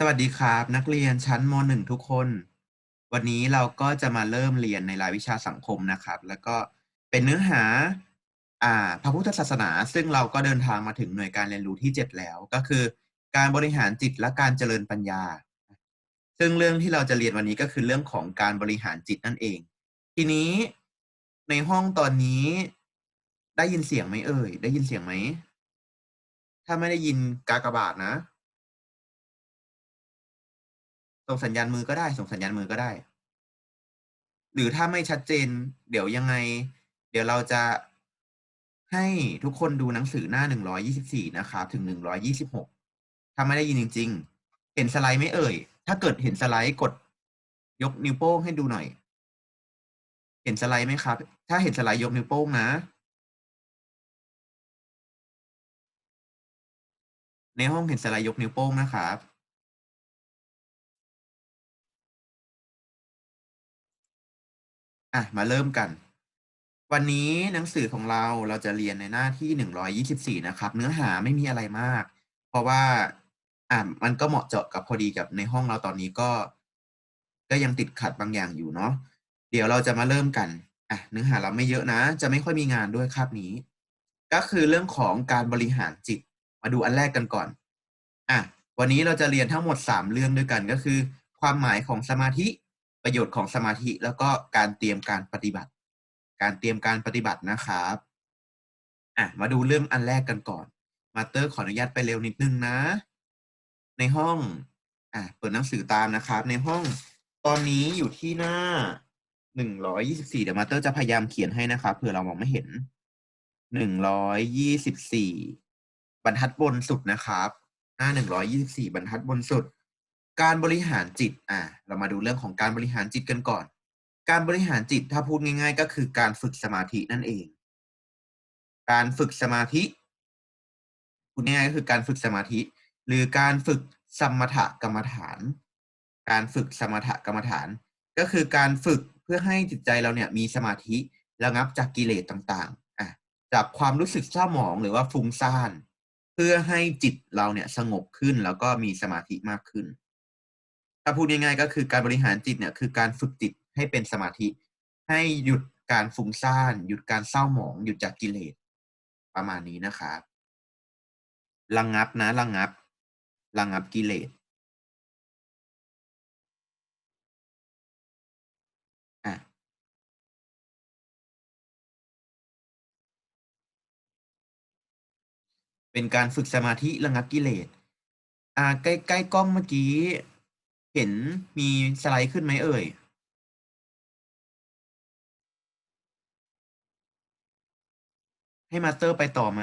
สวัสดีครับ นักเรียนชั้นม .1 ทุกคน วันนี้เราก็จะมาเริ่มเรียนในรายวิชาสังคมนะครับ แล้วก็เป็นเนื้อหาอ่าพระพุทธศาสนา ซึ่งเราก็เดินทางมาถึงหน่วยการเรียนรู้ที่ 7 แล้ว ก็คือ การบริหารจิตและการเจริญปัญญา ซึ่งเรื่องที่เราจะเรียนวันนี้ก็คือเรื่องของการบริหารจิตนั่นเอง ทีนี้ในห้องตอนนี้ได้ยินเสียงไหมเอ่ยได้ยินเสียงไหมถ้าไม่ได้ยินกากบาทนะ ส่งสัญญาณมือก็ได้ ส่งสัญญาณมือก็ได้ หรือถ้าไม่ชัดเจน เดี๋ยวยังไง เดี๋ยวเราจะให้ทุกคนดูหนังสือหน้า124นะครับถึง126ถ้าไม่ได้ยินจริง ๆ เห็นสไลด์ไหมเอ่ย ถ้าเกิดเห็นสไลด์กดยกนิ้วโป้งให้ดูหน่อย เห็นสไลด์ไหมครับ ถ้าเห็นสไลด์ยกนิ้วโป้งนะ ในห้องเห็นสไลด์ยกนิ้วโป้งนะครับ อะ มาเริ่มกัน วันนี้หนังสือของเราเราจะเรียนในหน้าที่124นะครับ เนื้อหาไม่มีอะไรมาก เพราะว่าอ่ามันก็เหมาะเจาะกับพอดีกับในห้องเราตอนนี้ก็ ก็ยังติดขัดบางอย่างอยู่เนาะเดี๋ยวเราจะมาเริ่มกันอะเนื้อหาเราไม่เยอะนะ จะไม่ค่อยมีงานด้วยคาบนี้ ก็คือเรื่องของการบริหารจิต มาดูอันแรกกันก่อนอะวันนี้เราจะเรียนทั้งหมด3เรื่องด้วยกันก็คือ ความหมายของสมาธิ ประโยชน์ของสมาธิแล้วก็การเตรียมการปฏิบัติ การเตรียมการปฏิบัตินะครับอะมาดูเรื่องอันแรกกันก่อน มาเตอร์ขออนุญาตไปเร็วนิดนึงนะ ในห้องอะเปิดหนังสือตามนะครับ ในห้องตอนนี้อยู่ที่หน้า124เดี๋ยวมาเตอร์จะพยายามเขียนให้นะครับเผื่อเรามองไม่เห็น124บสี่บรรทัดบนสุดนะครับ หน้า124บรรทัดบนสุด การบริหารจิต อะเรามาดูเรื่องของการบริหารจิตกันก่อน การบริหารจิตถ้าพูดง่าย ๆ ก็คือการฝึกสมาธินั่นเอง การฝึกสมาธิ พูดง่ายๆก็คือการฝึกสมาธิ หรือการฝึกสมถกรรมฐาน การฝึกสมถกรรมฐาน ก็คือการฝึกเพื่อให้จิตใจเราเนี่ยมีสมาธิระงับจากกิเลสต่างๆ อะ จากความรู้สึกเศร้าหมองหรือว่าฟุ้งซ่าน เพื่อให้จิตเราเนี่ยสงบขึ้นแล้วก็มีสมาธิมากขึ้น ถ้าพูดง่ายๆก็คือการบริหารจิตเนี่ยคือการฝึกจิตให้เป็นสมาธิ ให้หยุดการฟุ้งซ่าน หยุดการเศร้าหมอง หยุดจากกิเลสประมาณนี้นะครับระงงับนะระงงับระงงับกิเลสเป็นการฝึกสมาธิระงับกิเลส อ่า ใกล้ๆกล้องเมื่อกี้ เห็นมีสไลด์ขึ้นไหมเอ่ย ให้มาสเตอร์ไปต่อไหม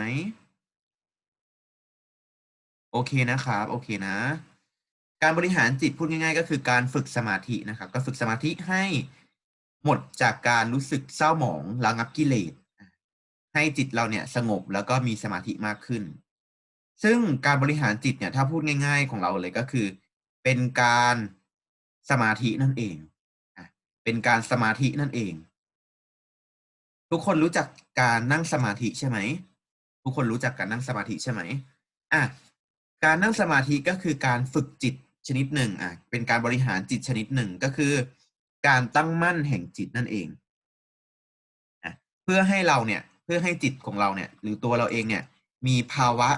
โอเคนะครับ โอเคนะ การบริหารจิตพูดง่าย ๆ ก็คือการฝึกสมาธินะครับ ก็ฝึกสมาธิให้หมดจากการรู้สึกเศร้าหมองระงับกิเลสให้จิตเราเนี่ยสงบแล้วก็มีสมาธิมากขึ้น ซึ่งการบริหารจิตเนี่ยถ้าพูดง่าย ๆ ของเราเลยก็คือ เป็นการสมาธินั่นเองอะเป็นการสมาธินั่นเอง ทุกคนรู้จักการนั่งสมาธิใช่ไหม ทุกคนรู้จักการนั่งสมาธิใช่ไหมอะการนั่งสมาธิก็คือการฝึกจิตชนิดหนึ่งอะเป็นการบริหารจิตชนิดหนึ่งก็คือ การตั้งมั่นแห่งจิตนั่นเองอะเพื่อให้เราเนี่ยเพื่อให้จิตของเราเนี่ย หรือตัวเราเองเนี่ย มีภาวะ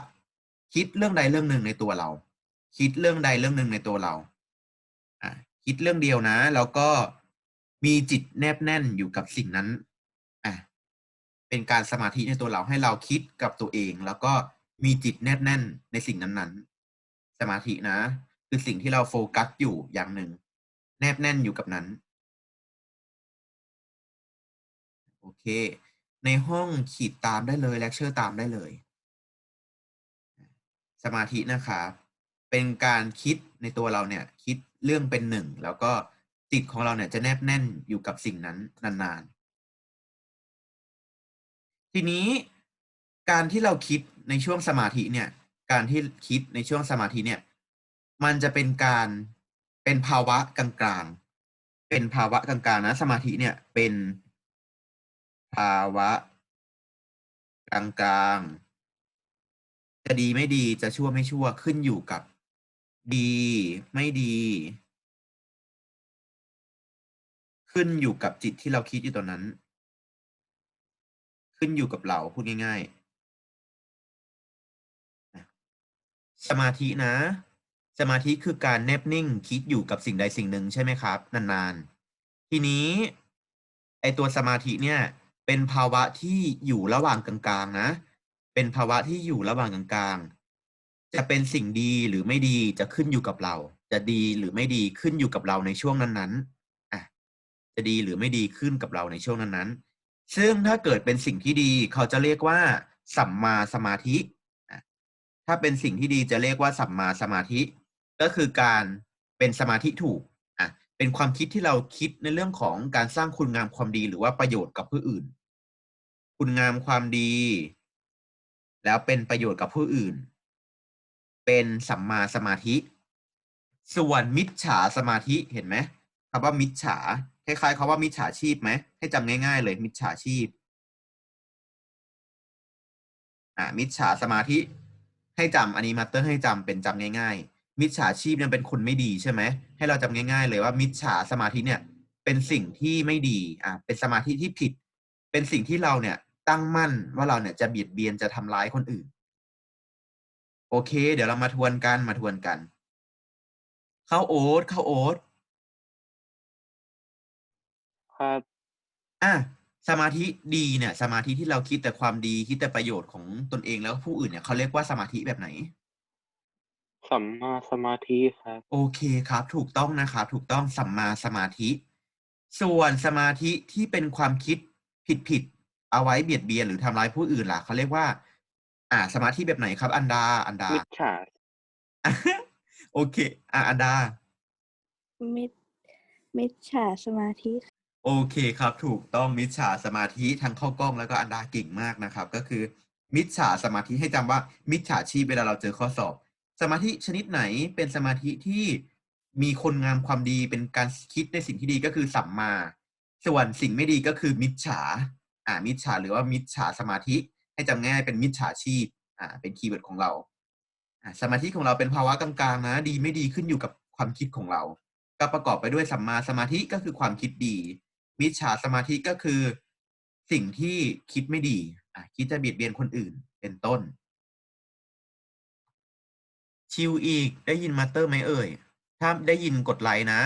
คิดเรื่องใดเรื่องหนึ่งในตัวเรา คิดเรื่องใดเรื่องหนึ่งในตัวเราอะคิดเรื่องเดียวนะ แล้วก็มีจิตแนบแน่นอยู่กับสิ่งนั้นอะเป็นการสมาธิในตัวเราให้เราคิดกับตัวเอง แล้วก็มีจิตแนบแน่นในสิ่งนั้นๆ สมาธินะ คือสิ่งที่เราโฟกัสอยู่อย่างหนึ่ง แนบแน่นอยู่กับนั้น โอเค ในห้องขีดตามได้เลยเลคเชอร์ตามได้เลย สมาธินะครับ เป็นการคิดในตัวเราเนี่ย คิดเรื่องเป็นหนึ่ง แล้วก็จิตของเราเนี่ยจะแนบแน่นอยู่กับสิ่งนั้นนานๆ ทีนี้การที่เราคิดในช่วงสมาธิเนี่ย การที่คิดในช่วงสมาธิเนี่ย มันจะเป็นการเป็นภาวะกลางๆ เป็นภาวะกลางๆนะ สมาธิเนี่ยเป็นภาวะกลางๆ จะดีไม่ดีจะชั่วไม่ชั่วขึ้นอยู่กับ ดี ไม่ดี ขึ้นอยู่กับจิตที่เราคิดอยู่ตอนนั้น ขึ้นอยู่กับเราพูดง่ายๆ สมาธินะ สมาธิคือการแนบนิ่งคิดอยู่กับสิ่งใดสิ่งหนึ่งใช่ไหมครับ นานๆ ทีนี้ ไอตัวสมาธิเนี่ย เป็นภาวะที่อยู่ระหว่างกลางๆนะ เป็นภาวะที่อยู่ระหว่างกลางๆ จะเป็นสิ่งดีหรือไม่ดีจะขึ้นอยู่กับเรา จะดีหรือไม่ดีขึ้นอยู่กับเราในช่วงนั้นๆอะจะดีหรือไม่ดีขึ้นกับเราในช่วงนั้นๆ ซึ่งถ้าเกิดเป็นสิ่งที่ดีเขาจะเรียกว่า สัมมาสมาธิอะถ้าเป็นสิ่งที่ดีจะเรียกว่าสัมมาสมาธิ ก็คือการเป็นสมาธิถูกอะเป็นความคิดที่เราคิดในเรื่องของการสร้างคุณงามความดีหรือว่าประโยชน์กับผู้อื่น คุณงามความดี แล้วเป็นประโยชน์กับผู้อื่น เป็นสัมมาสมาธิ ส่วนมิจฉาสมาธิเห็นไหมคำว่ามิจฉาคล้ายๆคำว่ามิจฉาชีพไหมให้จำง่ายๆเลย มิจฉาชีพอ่ามิจฉาสมาธิ ให้จำอันนี้มาเตอร์ให้จำเป็นจำง่าย ๆ มิจฉาชีพเนี่ยเป็นคนไม่ดีใช่ไหมให้เราจำง่าย ๆ เลยว่า มิจฉาสมาธิเนี่ย เป็นสิ่งที่ไม่ดีอ่าเป็นสมาธิที่ผิด เป็นสิ่งที่เราเนี่ยตั้งมั่นว่าเราเนี่ยจะเบียดเบียนจะทำร้ายคนอื่น โอเค เดี๋ยวเรามาทวนกันมาทวนกันข้าวโอ๊ตข้าวโอ๊ตครับอาสมาธิดีเนี่ย สมาธิที่เราคิดแต่ความดีคิดแต่ประโยชน์ของตนเองแล้วก็ผู้อื่นเนี่ยเขาเรียกว่าสมาธิแบบไหน?สัมมาสมาธิครับ โอเคครับ ถูกต้องนะครับถูกต้องสัมมาสมาธิ ส่วนสมาธิที่เป็นความคิดผิดๆเอาไว้เบียดเบียนหรือทำร้ายผู้อื่นล่ะเขาเรียกว่า อ่า สมาธิแบบไหนครับ อันดา อันดา มิจฉาโอเคอาอันดา มิจมิจฉาสมาธิ โอเคครับ ถูกต้องมิจฉาสมาธิทั้งข้าวกล้องแล้วก็อันดาเก่งมากนะครับ ก็คือ มิจฉาสมาธิให้จำว่า มิจฉาชีพเวลาเราเจอข้อสอบ สมาธิชนิดไหนเป็นสมาธิที่มีคุณงามความดีเป็นการสคิดในสิ่งที่ดีก็คือสัมมา ส่วนสิ่งไม่ดีก็คือมิจฉา อ่ามิจฉาหรือว่ามิจฉาสมาธิ ให้จำง่ายเป็นมิจฉาชีพอ่าเป็นคีย์เวิร์ดของเราอ่าสมาธิของเราเป็นภาวะกลางๆนะดีไม่ดีขึ้นอยู่กับความคิดของเรา ก็ประกอบไปด้วยสัมมาสมาธิก็คือความคิดดี มิจฉาสมาธิก็คือสิ่งที่คิดไม่ดีอ่าคิดจะเบียดเบียนคนอื่นเป็นต้น ชิลอีกได้ยินมาเตอร์ไหมเอ่ย?ถ้าได้ยินกดไลก์นะ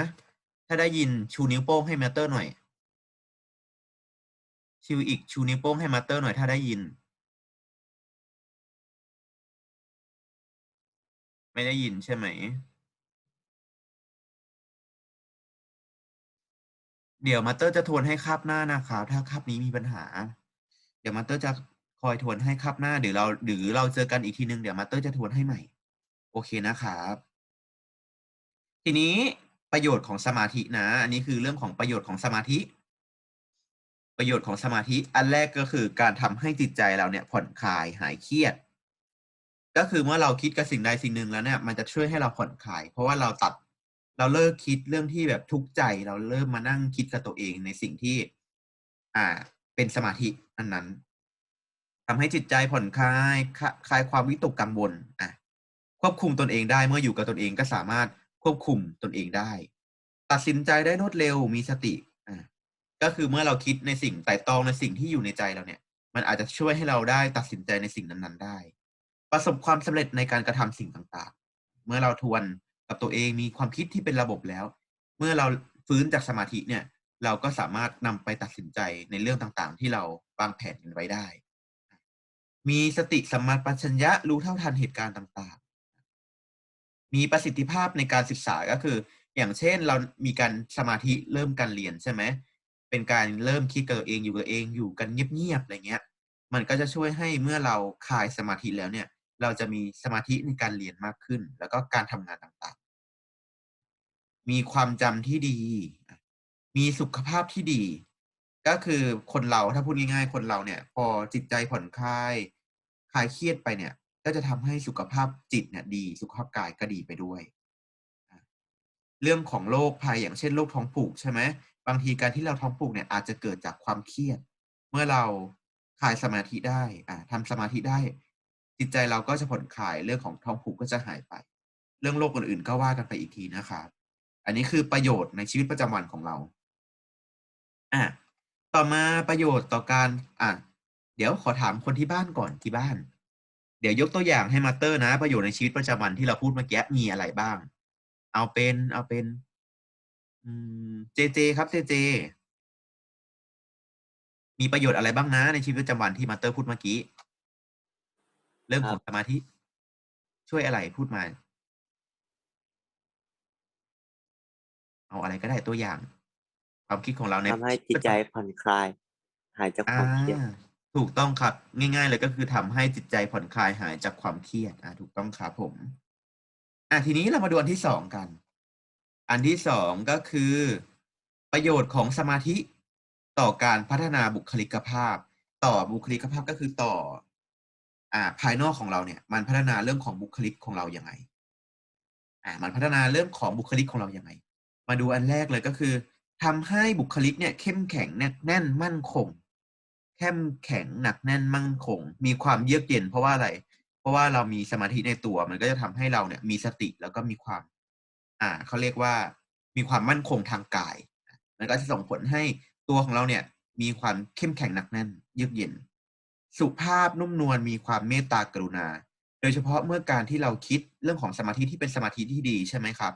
ถ้าได้ยินชูนิ้วโป้งให้มาเตอร์หน่อย ชิลอีกชูนิ้วโป้งให้มาเตอร์หน่อยถ้าได้ยิน ไม่ได้ยินใช่ไหม?เดี๋ยวมาสเตอร์จะทวนให้คาบหน้านะครับ ถ้าคาบนี้มีปัญหา เดี๋ยวมาสเตอร์จะคอยทวนให้คาบหน้าหรือเรา หรือเราเจอกันอีกทีหนึ่งเดี๋ยวมาสเตอร์จะทวนให้ใหม่ โอเคนะครับ ทีนี้ประโยชน์ของสมาธินะ อันนี้คือเรื่องของประโยชน์ของสมาธิ ประโยชน์ของสมาธิ อันแรกก็คือการทำให้จิตใจเราเนี่ยผ่อนคลายหายเครียด ก็คือเมื่อเราคิดกับสิ่งใดสิ่งหนึ่งแล้วเนี่ยมันจะช่วยให้เราผ่อนคลาย เพราะว่าเราตัดเราเลิกคิดเรื่องที่แบบทุกข์ใจ เราเริ่มมานั่งคิดกับตัวเองในสิ่งที่ อ่า เป็นสมาธิอันนั้นๆทำให้จิตใจผ่อนคลายคลายความวิตกกังวลอะควบคุมตนเองได้เมื่ออยู่กับตนเองก็สามารถควบคุมตนเองได้ ตัดสินใจได้รวดเร็วมีสติอาก็คือเมื่อเราคิดในสิ่งไต่ตองในสิ่งที่อยู่ในใจเราเนี่ย มันอาจจะช่วยให้เราได้ตัดสินใจในสิ่งนั้นๆได้ ประสบความสำเร็จในการกระทำสิ่งต่างๆ เมื่อเราทวนกับตัวเองมีความคิดที่เป็นระบบแล้ว เมื่อเราฟื้นจากสมาธิเนี่ย เราก็สามารถนำไปตัดสินใจในเรื่องต่างๆ ที่เราวางแผนกันไว้ได้ มีสติสัมปชัญญะรู้เท่าทันเหตุการณ์ต่างๆ มีประสิทธิภาพในการศึกษาก็คือ อย่างเช่นเรามีการสมาธิเริ่มการเรียนใช่ไหมเป็นการเริ่มคิดกับตัวเองอยู่กับตัวเองอยู่กันเงียบๆอะไรเงี้ย มันก็จะช่วยให้เมื่อเราคลายสมาธิแล้วเนี่ย เราจะมีสมาธิในการเรียนมากขึ้น แล้วก็การทำงานต่างๆ มีความจำที่ดี มีสุขภาพที่ดี ก็คือคนเราถ้าพูดง่ายๆ คนเราเนี่ย พอจิตใจผ่อนคลายคลายเครียดไปเนี่ย ก็จะทำให้สุขภาพจิตเนี่ยดี สุขภาพกายก็ดีไปด้วยเรื่องของโรคภัยอย่างเช่นโรคท้องผูกใช่ไหมบางทีการที่เราท้องผูกเนี่ยอาจจะเกิดจากความเครียด เมื่อเราคลายสมาธิได้อ่าทำสมาธิได้ จิตใจเราก็จะผ่อนคลายเรื่องของท้องผูกก็จะหายไป เรื่องโลกอื่นๆก็ว่ากันไปอีกทีนะครับ อันนี้คือประโยชน์ในชีวิตประจำวันของเราอะต่อมาประโยชน์ต่อการอะเดี๋ยวขอถามคนที่บ้านก่อนที่บ้าน เดี๋ยวยกตัวอย่างให้มาเตอร์นะ ประโยชน์ในชีวิตประจำวันที่เราพูดเมื่อกี้มีอะไรบ้าง เอาเป็นเอาเป็น อืมเจเจครับเจเจมีประโยชน์อะไรบ้างนะในชีวิตประจำวันที่มาเตอร์พูดเมื่อกี้ เรื่องของสมาธิ ช่วยอะไรพูดมา เอาอะไรก็ได้ตัวอย่าง ความคิดของเราในทำให้จิตใจผ่อนคลาย หายจากคอ่าวามเครียดถูกต้องครับ ง่าย ๆ เลยก็คือทำให้จิตใจผ่อนคลายหายจากความเครียด อ่าถูกต้องครับผม อะทีนี้เรามาดูอันที่สองกัน อันที่สองก็คือ ประโยชน์ของสมาธิต่อการพัฒนาบุคลิกภาพ ต่อบุคลิกภาพก็คือต่ออ่า ภายนอกของเราเนี่ยมันพัฒนาเรื่องของบุคลิกของเรายังไงอ่ามันพัฒนาเรื่องของบุคลิกของเรายังไง มาดูอันแรกเลยก็คือทำให้บุคลิกเนี่ยเข้มแข็งแน่นแน่นมั่นคงเข้มแข็งหนักแน่นมั่นคง มีความเยือกเย็นเพราะว่าอะไร เพราะว่าเรามีสมาธิในตัว มันก็จะทำให้เราเนี่ยมีสติแล้วก็มีความ อ่าเขาเรียกว่ามีความมั่นคงทางกาย มันก็จะส่งผลให้ตัวของเราเนี่ย มีความเข้มแข็งหนักแน่นเยือกเย็น สุภาพนุ่มนวลมีความเมตตากรุณา โดยเฉพาะเมื่อการที่เราคิดเรื่องของสมาธิที่เป็นสมาธิที่ดีใช่ไหมครับ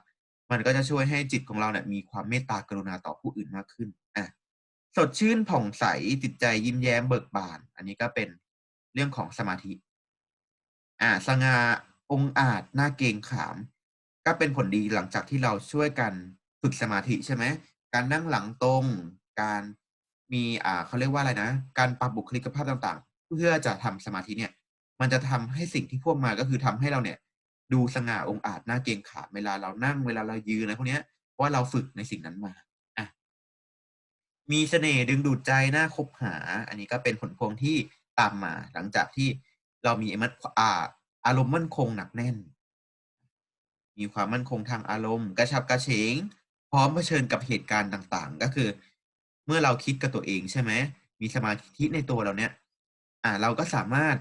มันก็จะช่วยให้จิตของเราเนี่ยมีความเมตตากรุณาต่อผู้อื่นมากขึ้นอะสดชื่นผ่องใสจิตใจยิ้มแย้มเบิกบาน อันนี้ก็เป็นเรื่องของสมาธิอ่าสง่าองอาจหน้าเกงขาม ก็เป็นผลดีหลังจากที่เราช่วยกันฝึกสมาธิใช่ไหมการนั่งหลังตรง การมีอ่าเขาเรียกว่าอะไรนะ การปรับบุคลิกภาพต่าง เพื่อจะทำสมาธิเนี่ย มันจะทำให้สิ่งที่พวกมาก็คือทำให้เราเนี่ย ดูสง่าองค์อาจหน้าเกรงขามเวลาเรานั่งเวลาเรายืนอะไรพวกเนี้ยเพราะว่าเราฝึกในสิ่งนั้นมาอะมีเสน่ห์ดึงดูดใจน่าคบหา อันนี้ก็เป็นผลพวงที่ตามมา หลังจากที่เรามีมัอาอารมณ์มั่นคงหนักแน่น มีความมั่นคงทางอารมณ์ กระฉับกระเฉง พร้อมเผชิญกับเหตุการณ์ต่างๆ ก็คือ เมื่อเราคิดกับตัวเองใช่ไหมมีสมาธิในตัวเราเนี่ย อ่าเราก็สามารถ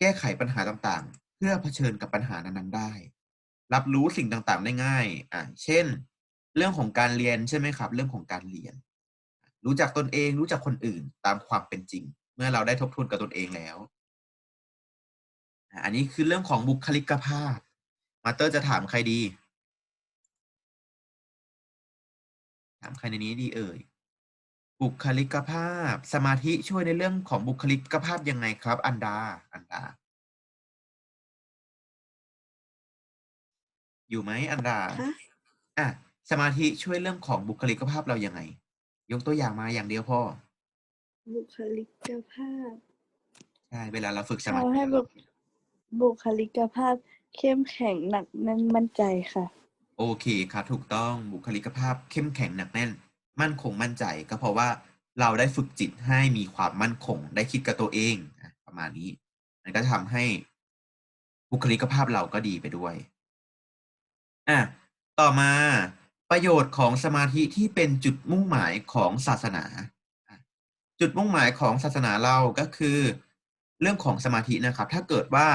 แก้ไขปัญหาต่างๆ เพื่อเผชิญกับปัญหานั้นๆได้ รับรู้สิ่งต่างๆได้ง่ายอ่าเช่น เรื่องของการเรียนใช่ไหมครับ เรื่องของการเรียน รู้จักตนเองรู้จักคนอื่นตามความเป็นจริง เมื่อเราได้ทบทวนกับตนเองแล้วอันนี้คือเรื่องของบุคลิกภาพ มาเตอร์จะถามใครดี ถามใครในนี้ดีเอ่ย บุคลิกภาพ สมาธิช่วยในเรื่องของบุคลิกภาพยังไงครับ อันดา อันดา อยู่ไหมอันดาคะอะสมาธิช่วยเรื่องของบุคลิกภาพเรายังไง ยกตัวอย่างมาอย่างเดียวพอบุคลิกภาพใช่เวลาเราฝึกสมาธิทำให้บุคบุคลิกภาพเข้มแข็งหนักแน่นมั่นใจค่ะ โอเคครับถูกต้องบุคลิกภาพเข้มแข็งหนักแน่น มั่นคงมั่นใจก็เพราะว่าเราได้ฝึกจิตให้มีความมั่นคง ได้คิดกับตัวเองประมาณนี้ มันก็ทำให้บุคลิกภาพเราก็ดีไปด้วยอะต่อมาประโยชน์ของสมาธิที่เป็นจุดมุ่งหมายของศาสนา จุดมุ่งหมายของศาสนาเราก็คือ เรื่องของสมาธินะครับ ถ้าเกิดว่า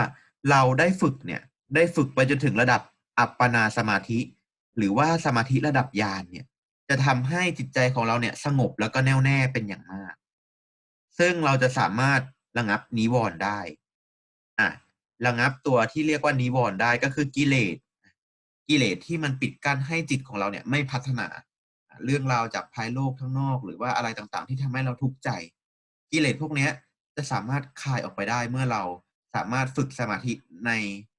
เราได้ฝึกเนี่ยได้ฝึกไปจนถึงระดับอัปปนาสมาธิ หรือว่าสมาธิระดับญาณเนี่ย จะทำให้จิตใจของเราเนี่ยสงบแล้วก็แน่วแน่เป็นอย่างมาก ซึ่งเราจะสามารถระงับนิวรณ์ได้อะระงับตัวที่เรียกว่านิวรณ์ได้ก็คือกิเลส กิเลสที่มันปิดกั้นให้จิตของเราเนี่ยไม่พัฒนา เรื่องราวจากภายโลกข้างนอก หรือว่าอะไรต่างๆ ที่ทำให้เราทุกข์ใจ กิเลสพวกเนี้ยจะสามารถคลายออกไปได้เมื่อเราสามารถฝึกสมาธิใน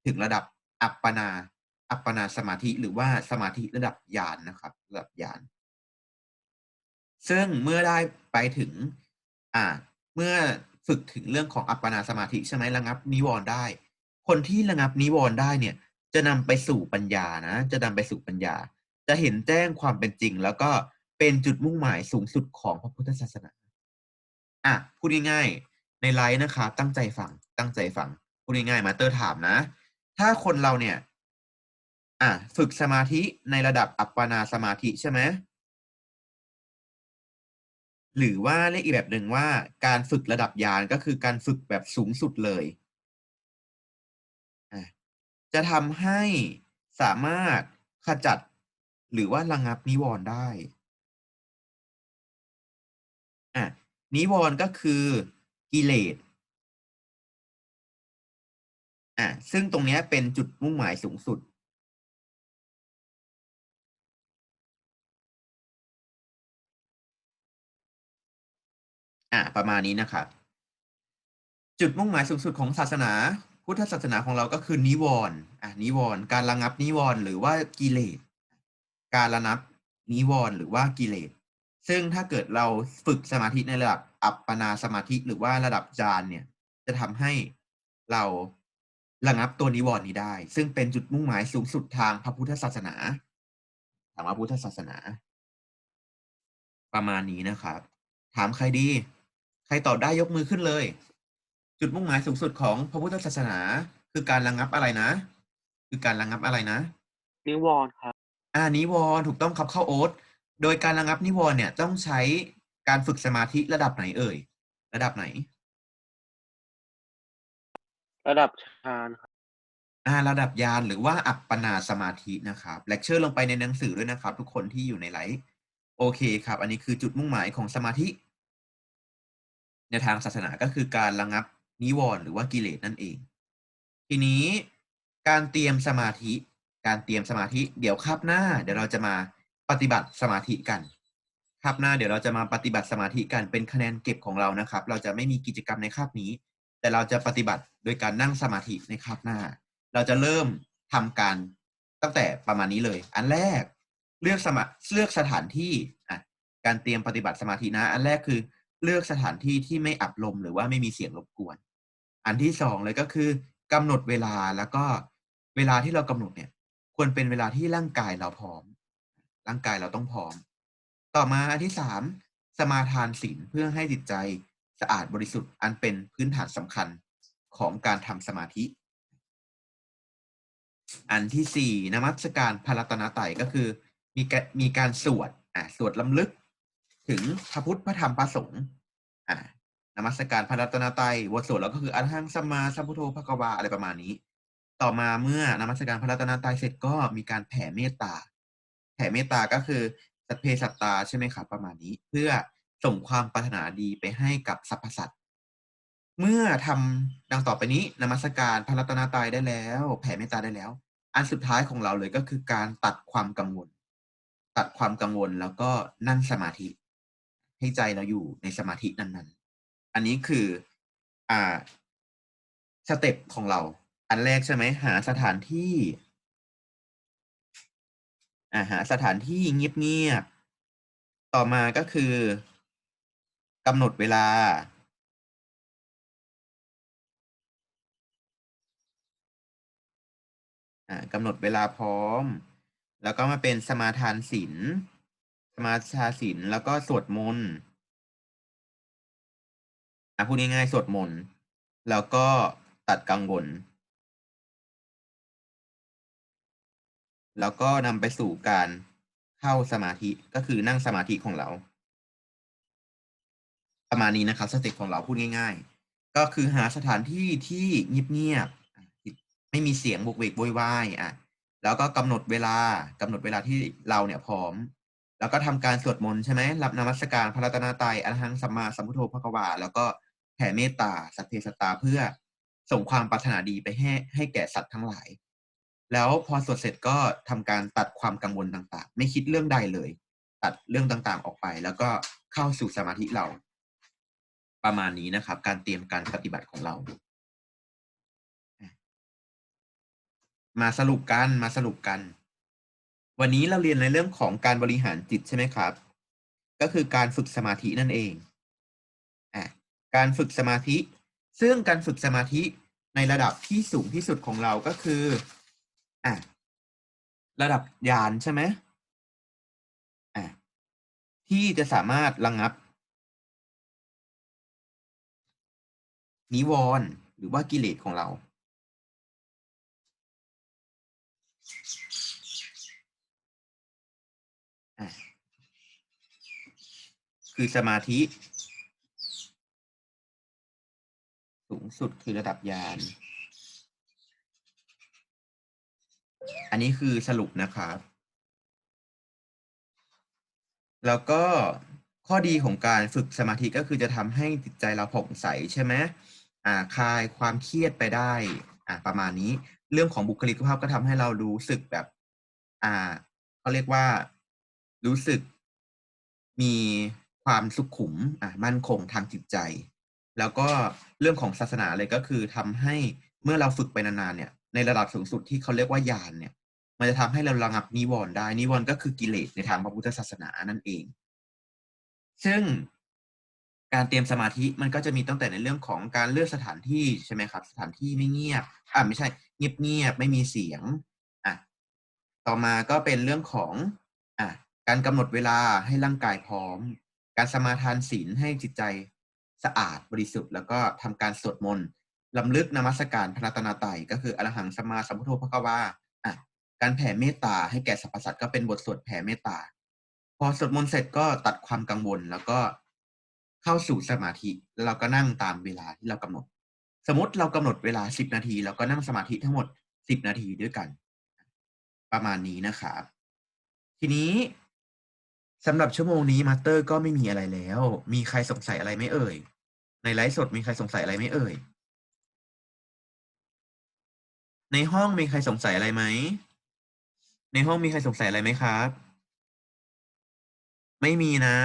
ถึงระดับอัปปนา อัปปนาสมาธิหรือว่าสมาธิระดับญาณนะครับ ระดับญาณ ซึ่งเมื่อได้ไปถึง อ่า เมื่อฝึกถึงเรื่องของอัปปนาสมาธิใช่ไหมระงับนิวรณ์ได้ คนที่ระงับนิวรณ์ได้เนี่ย จะนำไปสู่ปัญญานะ จะนำไปสู่ปัญญา จะเห็นแจ้งความเป็นจริง แล้วก็เป็นจุดมุ่งหมายสูงสุดของพระพุทธศาสนา อะ พูดง่ายๆ ในไลน์นะครับตั้งใจฟัง ตั้งใจฟัง พูดง่ายๆ มาเตอร์ถามนะ ถ้าคนเราเนี่ย อะ ฝึกสมาธิในระดับอัปปนาสมาธิใช่ไหม หรือว่าเรียกอีกแบบหนึ่งว่าการฝึกระดับญาณก็คือการฝึกแบบสูงสุดเลย จะทำให้สามารถขจัดหรือว่าระงับนิวรณ์ได้อะนิวรณ์ก็คือกิเลสอะซึ่งตรงนี้เป็นจุดมุ่งหมายสูงสุด อะประมาณนี้นะครับจุดมุ่งหมายสูงสุดของศาสนา พุทธศาสนาของเราก็คือนิวรณ์อะนิวรณ์การระงับนิวรณ์หรือว่ากิเลสการระงับนิวรณ์หรือว่ากิเลสซึ่งถ้าเกิดเราฝึกสมาธิในระดับอัปปนาสมาธิหรือว่าระดับฌานเนี่ย จะทำให้เราระงับตัวนิวรณ์นี้ได้ ซึ่งเป็นจุดมุ่งหมายสูงสุดทางพระพุทธศาสนาทางพระพุทธศาสนา ประมาณนี้นะครับ ถามใครดี รตอบได้ยกมือขึ้นเลย จุดมุ่งหมายสูงสุดของพระพุทธศาสนา คือการระงับอะไรนะ คือการระงับอะไรนะ นิวรณ์ครับ อ่านิวรณ์ถูกต้องครับเข้าโอ๊ตโดยการระงับนิวรณ์เนี่ยต้องใช้การฝึกสมาธิระดับไหนเอ่ย ระดับไหน ระดับฌานครับอ่าระดับยานหรือว่าอัปปนาสมาธินะครับเลคเชอร์ลงไปในหนังสือด้วยนะครับ ทุกคนที่อยู่ในไลฟ์โอเคครับ อันนี้คือจุดมุ่งหมายของสมาธิ ในทางศาสนาก็คือการระงับนิวรณ์หรือว่ากิเลสนั่นเอง ทีนี้การเตรียมสมาธิ การเตรียมสมาธิเดี๋ยวคาบหน้า เดี๋ยวเราจะมาปฏิบัติสมาธิกันคาบหน้าเดี๋ยวเราจะมาปฏิบัติสมาธิกันเป็นคะแนนเก็บของเรานะครับ เราจะไม่มีกิจกรรมในคาบนี้ แต่เราจะปฏิบัติโดยการนั่งสมาธิในคาบหน้า เราจะเริ่มทำการตั้งแต่ประมาณนี้เลย อันแรกเลือกสมาเลือกสถานที่อะการเตรียมปฏิบัติสมาธินะ อันแรกคือ เลือกสถานที่ที่ไม่อับลมหรือว่าไม่มีเสียงรบกวน อันที่สองเลยก็คือกำหนดเวลาแล้วก็เวลาที่เรากำหนดเนี่ย ควรเป็นเวลาที่ร่างกายเราพร้อม ร่างกายเราต้องพร้อม ต่อมาอันที่สามสมาทานศีลเพื่อให้จิตใจสะอาดบริสุทธิ์ อันเป็นพื้นฐานสำคัญของการทำสมาธิ อันที่สี่นมัสการพระรัตนตรัยก็คือ มีการมีการสวดอะสวดลำลึก ถึงพระพุทธพระธรรมพระสงฆ์อ่านมัสการพระรัตนตรัยบทสวดแล้วก็คืออรหังสัมมาสัมพุทโธพระกวาอะไรประมาณนี้ ต่อมาเมื่อนมัสการพระรัตนตรัยเสร็จก็มีการแผ่เมตตา แผ่เมตตาก็คือสัพเพสัตตาใช่ไหมครับประมาณนี้ เพื่อส่งความปรารถนาดีไปให้กับสรรพสัตว์เมื่อทำดังต่อไปนี้นมัสการพระรัตนตรัยได้แล้ว แผ่เมตตาได้แล้ว อันสุดท้ายของเราเลยก็คือการตัดความกังวล ตัดความกังวลแล้วก็นั่งสมาธิ ให้ใจเราอยู่ในสมาธินั้นๆ อันนี้คืออ่าสเต็ปของเรา อันแรกใช่ไหมหาสถานที่อ่าหาสถานที่เงียบๆต่อมาก็คือกำหนดเวลาอ่ากำหนดเวลาพร้อม แล้วก็มาเป็นสมาทานศีล สมาทาศีลแล้วก็สวดมนต์อะพูดง่ายๆสวดมนต์แล้วก็ตัดกังวลแล้วก็นำไปสู่การเข้าสมาธิก็คือนั่งสมาธิของเรา ประมาณนี้นะครับสเต็ปของเราพูดง่าย ๆ ก็คือหาสถานที่ที่เงียบๆไม่มีเสียงบกเวกโวยวายอะ แล้วก็กำหนดเวลากำหนดเวลาที่เราเนี่ยพร้อม แล้วก็ทำการสวดมนต์ใช่ไหมรับนมัสการพระรัตนตรัยอรหังสัมมาสัมพุทโธพระกวา แล้วก็แผ่เมตตาสัพเพสตาเพื่อส่งความปรารถนาดีไปให้ให้แก่สัตว์ทั้งหลาย แล้วพอสวดเสร็จก็ทำการตัดความกังวลต่างๆ ไม่คิดเรื่องใดเลย ตัดเรื่องต่างๆออกไป แล้วก็เข้าสู่สมาธิเรา ประมาณนี้นะครับ การเตรียมการปฏิบัติของเรา มาสรุปกันมาสรุปกัน วันนี้เราเรียนในเรื่องของการบริหารจิตใช่ไหมครับ ก็คือการฝึกสมาธินั่นเองอะการฝึกสมาธิ ซึ่งการฝึกสมาธิในระดับที่สูงที่สุดของเราก็คืออะระดับญาณใช่ไหมอะที่จะสามารถระงับ นิวรณ์หรือว่ากิเลสของเรา อะ คือสมาธิ สูงสุดคือระดับญาณอันนี้คือสรุปนะครับ แล้วก็ข้อดีของการฝึกสมาธิก็คือจะทำให้จิตใจเราผ่องใสใช่ไหมอ่าคลายความเครียดไปได้อ่าประมาณนี้ เรื่องของบุคลิกภาพก็ทำให้เรารู้สึกแบบ อ่าเขาเรียกว่ารู้สึกมี ความสุขุมอ่ามั่นคงทางจิตใจ แล้วก็เรื่องของศาสนาเลยก็คือทำให้เมื่อเราฝึกไปนานๆเนี่ย ในระดับสูงสุดที่เขาเรียกว่าญาณเนี่ย มันจะทำให้เราระงับนิวรณ์ได้นิวรณ์ก็คือกิเลสในทางพระพุทธศาสนานั่นเอง ซึ่งการเตรียมสมาธิมันก็จะมีตั้งแต่ในเรื่องของการเลือกสถานที่ใช่ไหมครับ สถานที่ไม่เงียบอ่าไม่ใช่เงียบเงียบไม่มีเสียงอะต่อมาก็เป็นเรื่องของอะการกำหนดเวลาให้ร่างกายพร้อม การสมาทานศีลให้จิตใจสะอาดบริสุทธิ์ แล้วก็ทำการสวดมนต์ลำลึกนมัสการพระรัตนตรัยก็คืออรหังสมาสัมพุทโธพระกวาอะการแผ่เมตตาให้แก่สรรพสัตว์ก็เป็นบทสวดแผ่เมตตา พอสวดมนต์เสร็จก็ตัดความกังวลแล้วก็เข้าสู่สมาธิแล้วเราก็นั่งตามเวลาที่เรากำหนด สมมติเรากำหนดเวลาสิบนาทีเราก็นั่งสมาธิทั้งหมดสิบนาทีด้วยกัน ประมาณนี้นะครับทีนี้ สำหรับชั่วโมงนี้มาสเตอร์ก็ไม่มีอะไรแล้ว มีใครสงสัยอะไรไหมเอ่ย ในไลฟ์สดมีใครสงสัยอะไรไหมเอ่ย ในห้องมีใครสงสัยอะไรไหม ในห้องมีใครสงสัยอะไรไหมครับ ไม่มีนะ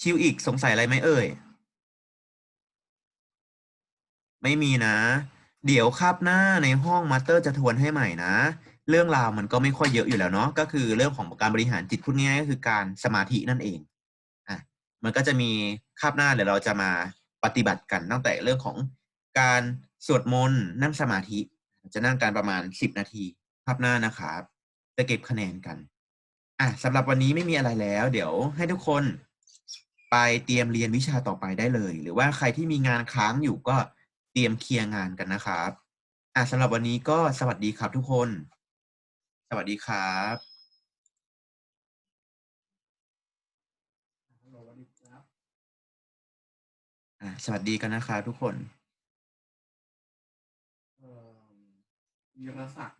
ชิวอีกสงสัยอะไรไหมเอ่ย ไม่มีนะ เดี๋ยวคาบหน้าในห้องมาสเตอร์จะทวนให้ใหม่นะ เรื่องราวมันก็ไม่ค่อยเยอะอยู่แล้วเนาะก็คือเรื่องของการบริหารจิตพูดง่ายก็คือการสมาธินั่นเองอะมันก็จะมีคาบหน้าเดี๋ยวเราจะมาปฏิบัติกันตั้งแต่เรื่องของการสวดมนต์นั่งสมาธิ จะนั่งการประมาณสิบนาทีคาบหน้านะครับจะเก็บคะแนนกันอะสำหรับวันนี้ไม่มีอะไรแล้ว เดี๋ยวให้ทุกคนไปเตรียมเรียนวิชาต่อไปได้เลย หรือว่าใครที่มีงานค้างอยู่ก็เตรียมเคลียร์งานกันนะครับอะสำหรับวันนี้ก็สวัสดีครับทุกคน สวัสดีครับอะสวัสดีกันนะครับทุกคน เอ่อวีรศักดิ์มา